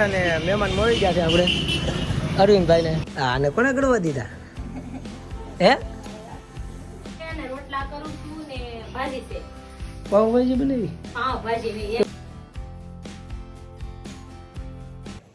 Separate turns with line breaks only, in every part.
અને મહેમાન મળી ગયા છે આપણે. અરવિંદભાઈ ને આને કોને ગણવા દીધા? હે?
અને રોટલા કરું છું ને ભાજી
બનાવી?
હા ભાજી ને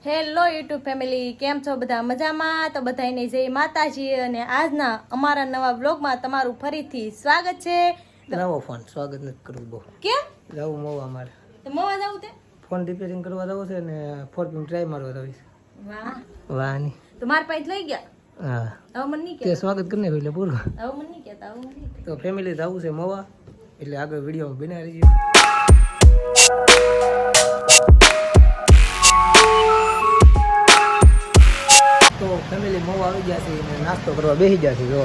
હેલો યુટ્યુબ ફેમિલી કેમ છો બધા? મજામાં? તો બધાને જય માતાજી અને આજના અમારા નવા બ્લોગમાં તમારું ફરીથી સ્વાગત છે.
નવો ફોન સ્વાગત નથી કરવું બહુ.
કેમ?
જવું મોવા મારે.
મોવા જવું તે?
ફોન રિપેરિંગ કરવા જવું છે ને ફોર પીમ ટ્રાય મારવા જવું છે.
વાહ.
વાહની.
તો મારા પાસે લઈ ગયા?
હા.
હવે મને નહીં કે
સ્વાગત કરી નાખ્યું એટલે પૂરું.
હવે મને નહીં કહેતા હવે.
તો ફેમિલી જવું છે મોવા. એટલે આગળ વિડીયોમાં બનાવી રહીશું તો ફેમિલી મોવા આવી ગયા છે અને નાસ્તો કરવા બેસી ગયા છે જો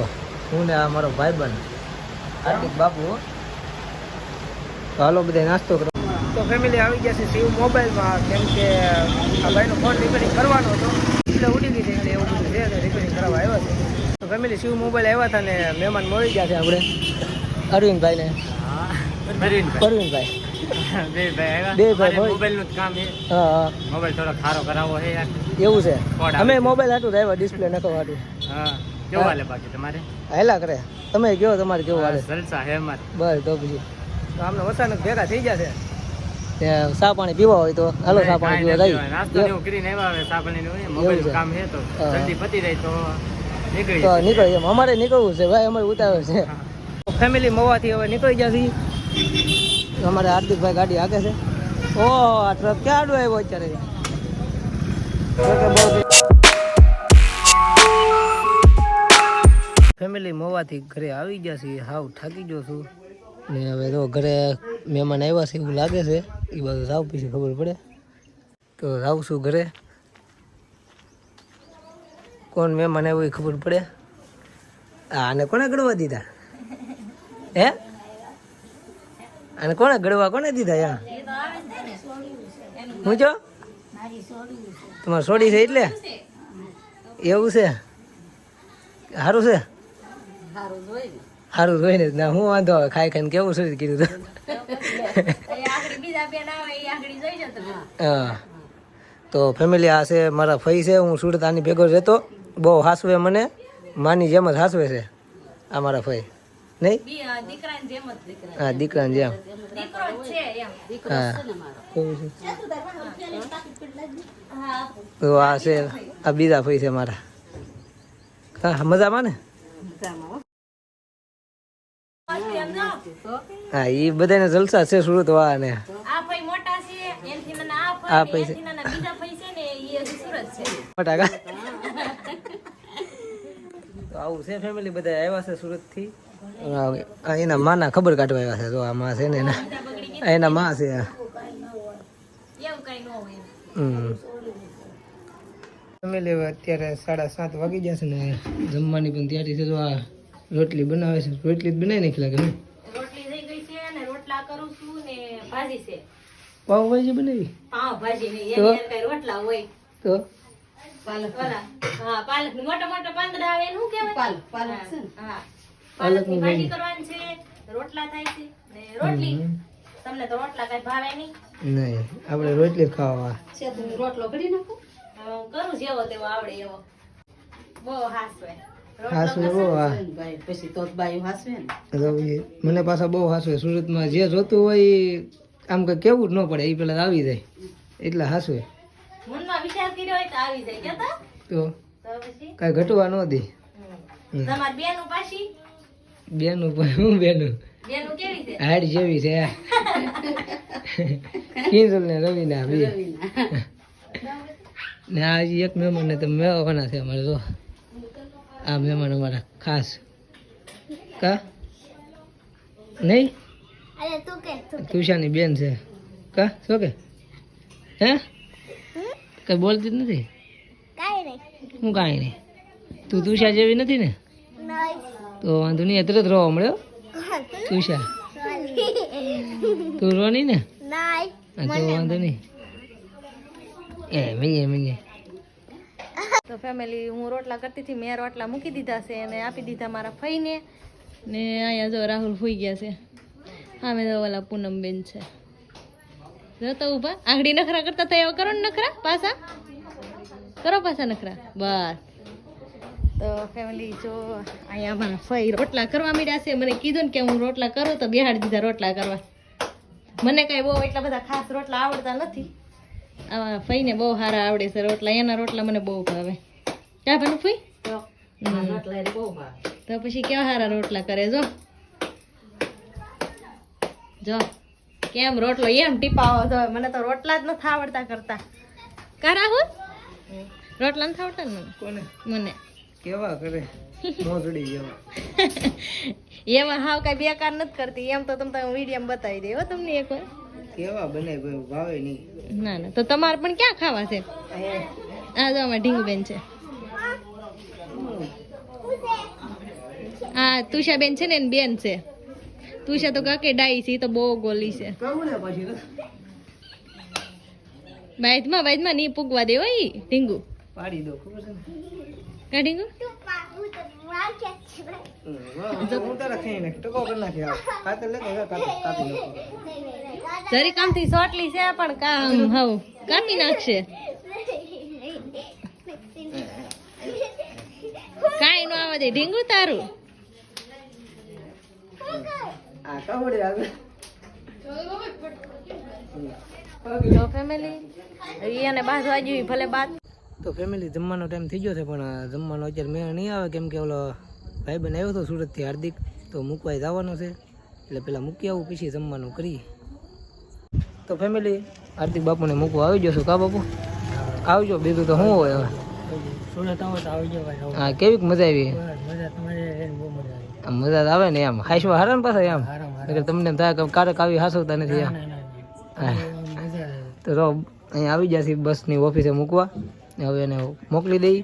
હું ને આ મારો ભાઈબંધ. હાર્દિક બાપુ હાલો બધા નાસ્તો કરવા તો ફેમિલી આવી ગયા છે શિવ મોબાઈલમાં કેમ કે આ ભાઈનો ફોન રિપેરિંગ કરવાનો હતો. એટલે ઉડી ગઈ છે એટલે એવું બધું છે એટલે રિપેરિંગ કરવા આવ્યા છે. તો ફેમિલી શિવ મોબાઈલ આવ્યા હતા ને મહેમાન મળી ગયા છે આપણે. અરવિંદભાઈ. ને અરવિંદભાઈ. બે ભાઈ
મોબાઈલનું કામ છે.
હા
મોબાઈલ થોડો ખારો કરાવવો છે યાર.
એવું છે. અમે મોબાઈલ હાટું આવ્યા ડિસ્પ્લે નખો હાટું.
હા. કેવું હાલે બાકી તમારે?
હેલા કરે. તમે કયો તમારે કેવું હાલે?
જલસા હે અમારે.
બસ તો તો આમને અચાનક ભેગા થઈ ગયા ત્યાં ચા પાણી પીવા હોય તો હાલો ચા પાણી પીવા
જાય. નાસ્તો એવું કરીને આવ્યા હવે ચા પાણી મોબાઈલ કામ છે તો જલ્દી પતી જાય તો નીકળી
તો નીકળી એમ અમારે નીકળવું છે ભાઈ અમારે ઉતાવળ છે. ફેમિલી મવાથી હવે નીકળી ગયા છીએ. અમારે હાર્દિકભાઈ ગાડી હાકે છે. ઓ આ ટ્રક ક્યાં આડો આવ્યો અત્યારે? ફેમિલી મોવાથી ઘરે આવી ગયા છીએ. હાવ થાકી ગયો છું. ને હવે તો ઘરે મહેમાન આવ્યા છે એવું લાગે છે. એ બધું રાવ પછી ખબર પડે. તો જાઉં છું ઘરે. કોણ મેં આવ્યું એવું ખબર પડે. આને કોને ગળવા દીધા? હે? આને કોને ગળવા કોને દીધા યા? હું જો તમારે સોડી છે એટલે? એવું છે? સારું છે? સારું જોઈને ના. હું વાંધો આવે. ખાઈ ખાઈને કેવું શરીર કીધું તો ફેમિલી આ છે મારા ફઈ છે હું સુરત આની ભેગો રહેતો. બહુ હાસવે મને માની જેમ જ હાસવે છે આ મારા ફઈ નહીં? હા દીકરાની જેમ. તો આ છે આ બીજા ફઈ છે મારા. હા મજામાં ને? હા. એ બધાને જલસા છે સુરત વાળાને
આ ભાઈ મોટા છે એનથી નાના આ સુરત છે.
ફટાકા. તો આવું છે ફેમિલી બધા આવ્યા છે સુરતથી. થી એના માના ખબર કાઢવા આવ્યા છે. જો આ માં છે ને એના એના માં છે. ફેમિલી હવે અત્યારે સાડા સાત વાગી જશે ને જમવાની પણ તૈયારી છે. તો આ રોટલી બનાવે છે. રોટલી જ બનાવી નાખી લાગે
રોટલી થઈ ગઈ છે અને રોટલા કરું છું ને ભાજી છે.
પાવભાજી બનાવી?
પાવ ભાજી ને
તો?
એની અંદર રોટલા હોય.
તો?
ઓલા હા પાલક મોટા મોટા પાંદડા આવે એનું શું કહેવાય? પાલક હા પાલકની? ભાજી કરવાની છે રોટલા થાય છે ને રોટલી.
હમ.
તમને તો રોટલા કઈ ભાવે નહીં.
નહીં આપણે રોટલી જ ખાવા
હવે હું કરું જેવો તેવો આવડે એવો. બહુ હાસવે.
મને પાછા બહુ હાસવે. સુરતમાં જે જોતું હોય આમ કે કેવું જ ન પડે એ પેલા આવી જાય. એટલે હાસુ
મનમાં વિચાર કર્યો હોય તો આવી જાય. કેતા?
તો
તો
કાંઈ ઘટવા ન દે.
બેનું પાછી?
બેનું હું બેનું
બેનું કેવી છે?
હાડ જેવી છે કિંજલ ને રવિના બે. ને આજે એક મહેમાન ને તમે મેળવવાના છે અમારે જો. આ મહેમાન અમારા ખાસ. કા? નહીં? તુષાની બેન છે. કા? શું કે? હે? કઈ બોલતી જ નથી? હું કાંઈ નહીં. તું તુષા જેવી નથી ને? તો વાંધો નહીં તરત રહો મળ્યો? તુષા. તું રો નહીં. ને તો વાંધો નહીં. એ મીએ મીએ
તો ફેમિલી હું રોટલા કરતી હતી મેં રોટલા મૂકી દીધા છે અને આપી દીધા મારા ફઈને. ને અહીંયા જો રાહુલ ફૂઈ ગયા છે. હા મેં તો ઓલા પૂનમબેન છે. જો તો ઊભા આંગળી નખરા કરતા થયા કરો ને નખરા પાછા. કરો પાછા નખરા. બસ. તો ફેમિલી જો અહીંયા અમારા ફઈ રોટલા કરવા માંડ્યા છે. મને કીધું ને કે હું રોટલા કરું તો બિહાડી દીધા રોટલા કરવા. મને કાંઈ બહુ એટલા બધા ખાસ રોટલા આવડતા નથી. આવા ફઈને બહુ સારા આવડે છે રોટલા. એના રોટલા મને બહુ ભાવે. ક્યાં ભાનું ફઈ તો પછી કેવા સારા રોટલા કરે જો. જો કેમ રોટલો એમ ટીપાવો? તો મને તો રોટલા જ નથી આવડતા કરતા. કા રાહુલ? રોટલા નથી આવડતા ને
કોને?
મને.
કેવા કરે? મોજડી જેવા
એમાં હાવ કઈ બેકાર નથી કરતી. એમ તો તમે વીડિયો બતાવી દે હો તમને એકવાર.
કેવા બને ભાવે નહીં.
ના ના તો તમારે પણ ક્યાં ખાવા છે? આ જો અમારે ઢીંગુબેન છે. આ તુષાબેન છે ને એની બેન છે. તુષા તો કાકે ડાઈ છે તો બહુ ગોલી છે. બાઈદમાં બાઈદમાં નહીં પૂગવા દેવો ઈ ઢીંગુ.
પાડી દો ખબર છે
કા ઢીંગુ? જરી કામથી સોટલી છે પણ કામ હવ કામી નાખશે. કાંઈ નો આવે દે ઢીંગુ તારું?
આ કવડે
તો ફેમિલી એને બાંધવા જોઈએ ભલે બાદ
તો ફેમિલી જમવાનો ટાઈમ થઈ ગયો છે પણ જમવાનો અત્યારે મેળ નહીં આવે. કેમ કે ઓલો ભાઈ બન આવ્યો હતો સુરતથી હાર્દિક તો મૂકવાય જવાનો છે. એટલે પેલા મૂકી આવું પછી જમવાનું કરીએ. તો ફેમિલી હાર્દિક બાપુને મૂકવા આવી જશો કા બાપુ? આવજો બીજું તો શું હોય હવે? હા કેવીક મજા આવી?
મજા તમારે બહુ મજા આવી.
આમ મજા તો આવે ને એમ. હાઈશવા હારા ને પાછા એમ? નકર તમને થાય કે કારક આવી હાસવતા નથી તો રો અહીંયા આવી જશે બસની ઓફિસે મૂકવા. હવે એને મોકલી દઈ.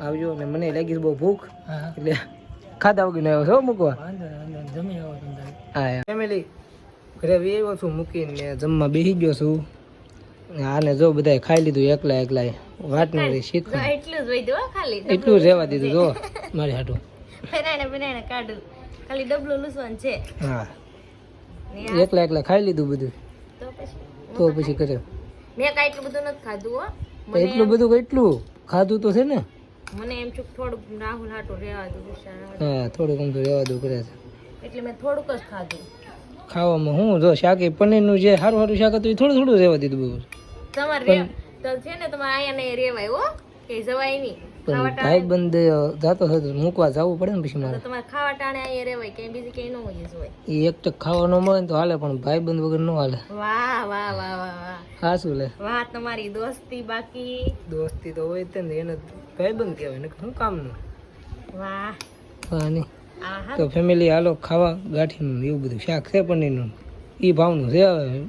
આવજો ને મને લાગી બહુ ભૂખ. એટલે ખાધા વગર આવ્યો છો મૂકવા. હા ફેમિલી ઘરે બી આવ્યો છું મૂકીને જમવા બેસી ગયો છું. આને જો બધાય ખાઈ લીધું એકલા એકલા. વાત ન રહી શીખવા
એટલું જ
એટલું જ રહેવા દીધું જો મારી હાટું.
કાઢું. ખાલી ડબલો લૂસવાનું છે.
હા. એકલા એકલા ખાઈ લીધું બધું?
તો પછી
તો પછી કરે
મેં કાંઈ એટલું બધું નથી ખાધું હો.
એટલું બધું કેટલું? ખાધું તો છે ને?
મને એમ છું થોડુંક રાહુલ હાટું રહેવા દઉં
હા થોડુંક આમ તો રહેવા દઉં કરે છે.
એટલે મેં થોડુંક જ ખાધું.
ખાવામાં હું? જો શાકે પનીરનું જે સારું સારું શાક હતું એ થોડું થોડું રહેવા દીધું બધું.
તમારે તો છે ને તમારે અહીંયા નહીં રહેવાય હો કે જવાય નહીં.
પણ ભાઈ બંધ જાતો થતો મૂકવા જવું પડે ને પછી મારે.
તમારે ખાવા ટાણે અહીંયા રેવાય ક્યાંય બીજી ક્યાંય ન હોય જવાય
એ એક ટક ખાવા ન મળે તો હાલે પણ ભાઈબંધ વગર ન હાલે.
વાહ વાહ વાહ વાહ વાહ.
હા શું લે.
વાહ તમારી દોસ્તી બાકી.
દોસ્તી તો હોય જ તે ને એને ભાઈબંધ કહેવાય ને શું કામનું?
વાહ.
હા નહીં. તો ફેમિલી હાલો ખાવા ગાંઠીનું એવું બધું શાક છે પનીરનું? એ ભાવનું છે હવે.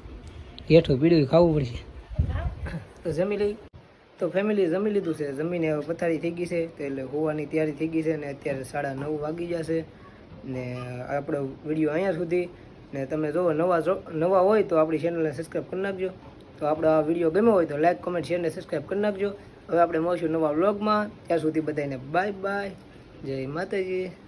હેઠું પીડ્યું ખાવું પડશે. તો જમી લઈ. તો ફેમિલી જમી લીધું છે. જમીને હવે પથારી થઈ ગઈ છે. તો એટલે હોવાની તૈયારી થઈ ગઈ છે ને અત્યારે સાડા નવ વાગી જશે. ને આપણો વીડિયો અહીંયા સુધી. ને તમે જો નવા નવા હોય તો આપણી ચેનલને સબસ્ક્રાઈબ કરી નાખજો. તો આપણો આ વીડિયો ગમ્યો હોય તો લાઈક કોમેન્ટ શેર ને સબસ્ક્રાઈબ કરી નાખજો. હવે આપણે મળશું નવા વ્લોગમાં ત્યાં સુધી બધાને બાય બાય જય માતાજી.